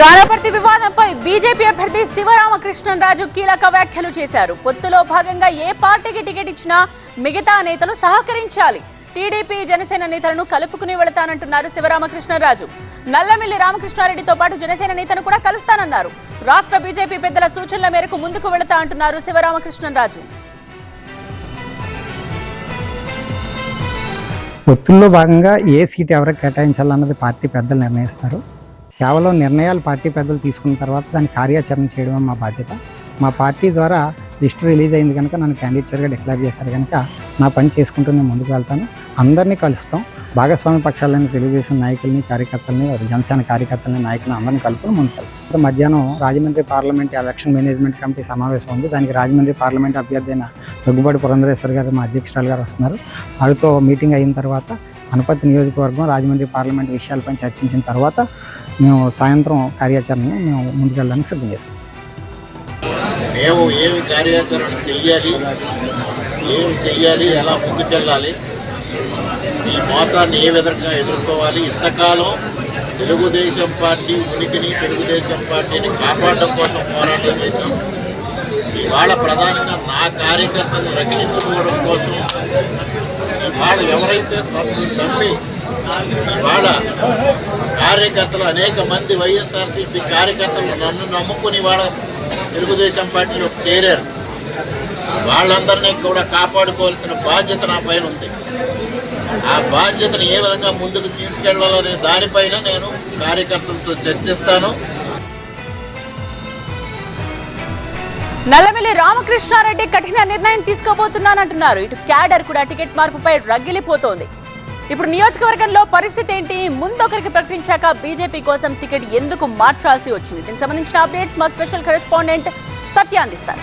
రాణపర్తి వివాదంపై బీజేపీ అభ్యర్థి శివరామకృష్ణరాజు కీలక వ్యాఖ్యలు చేశారు. పొత్తులో భాగంగా ఏ పార్టీకి టికెట్ ఇచ్చినా మిగతా నేతలు సహకరించాలి. టీడీపీ జనసేన నేతలను కలుపుకుని వెళతానంటున్నారు శివరామకృష్ణరాజు నల్లమిల్లి రామకృష్ణారెడ్డితో పాటు జనసేన నేతను కూడా కలుస్తానన్నారు. రాష్ట్ర బీజేపీ పెద్దల సూచనల మేరకు ముందుకు వెళతా అంటున్నారు శివరామకృష్ణరాజు ఒత్తుల్లో భాగంగా ఏ సీట్ ఎవరికి కేటాయించాలన్నది పార్టీ పెద్దలు నిర్ణయిస్తారు. కేవలం నిర్ణయాలు పార్టీ పెద్దలు తీసుకున్న తర్వాత దాని కార్యాచరణ చేయడమే మా బాధ్యత. మా పార్టీ ద్వారా లిస్ట్ రిలీజ్ అయింది కనుక నన్ను క్యాండిడేట్గా డిక్లేర్ చేశారు కనుక నా పని చేసుకుంటూ నేను ముందుకు వెళ్తాను. అందరినీ కలుస్తాం. భాగస్వామి పక్షాలని తెలుగుదేశం నాయకుల్ని కార్యకర్తల్ని జనసేన కార్యకర్తలని నాయకులను అందరిని కలుపుకొని ముందుకెళ్తాం మధ్యాహ్నం Rajahmundry parliament election management committee సమావేశం ఉంది. దానికి రాజమండ్రి పార్లమెంట్ అభ్యర్థి అయిన దగ్గుబాటి పురంధరేశ్వర్ గారు మా అధ్యక్షురాలు గారు వస్తున్నారు. వారితో మీటింగ్ అయిన తర్వాత అనుపతి నియోజకవర్గం రాజమండ్రి పార్లమెంట్ విషయాలపై చర్చించిన తర్వాత మేము సాయంత్రం కార్యాచరణను మేము ముందుకెళ్ళడానికి సిద్ధం చేస్తాం. మేము ఏమి కార్యాచరణ చెయ్యాలి ఏమి చెయ్యాలి ఎలా ముందుకెళ్ళాలి ఈ మోసాన్ని ఏ విధంగా ఎదుర్కోవాలి ఇంతకాలం తెలుగుదేశం పార్టీ ఉనికిని తెలుగుదేశం పార్టీని కాపాడడం కోసం పోరాటం చేశాం. ఇవాళ ప్రధానంగా నా కార్యకర్తలను రక్షించుకోవడం కోసం ఇవాళ ఎవరైతే నన్ను నమ్మి ఇవాళ కార్యకర్తలు అనేక మంది వైఎస్ఆర్సీపీ కార్యకర్తలు నన్ను నమ్ముకుని వాళ్ళ తెలుగుదేశం పార్టీలో చేరారు. వాళ్ళందరినీ కూడా కాపాడుకోవాల్సిన బాధ్యత నా పైన ఉంది. ఆ బాధ్యతను ఏ విధంగా ముందుకు తీసుకెళ్ళాలనే దానిపైన నేను కార్యకర్తలతో చర్చిస్తాను. నల్లమిల్లి రామకృష్ణారెడ్డి కఠిన నిర్ణయం తీసుకోబోతున్నానంటున్నారు. ఇటు క్యాడర్ కూడా టికెట్ మార్పుపై రగిలిపోతోంది. ఇప్పుడు నియోజకవర్గంలో పరిస్థితి ఏంటి? ముందొకరికి ప్రకటించాక బీజేపీ కోసం టికెట్ ఎందుకు మార్చాల్సి వచ్చింది? దీనికి సంబంధించిన అప్డేట్స్ మా స్పెషల్ కరెస్పాండెంట్ సత్య అందిస్తారు.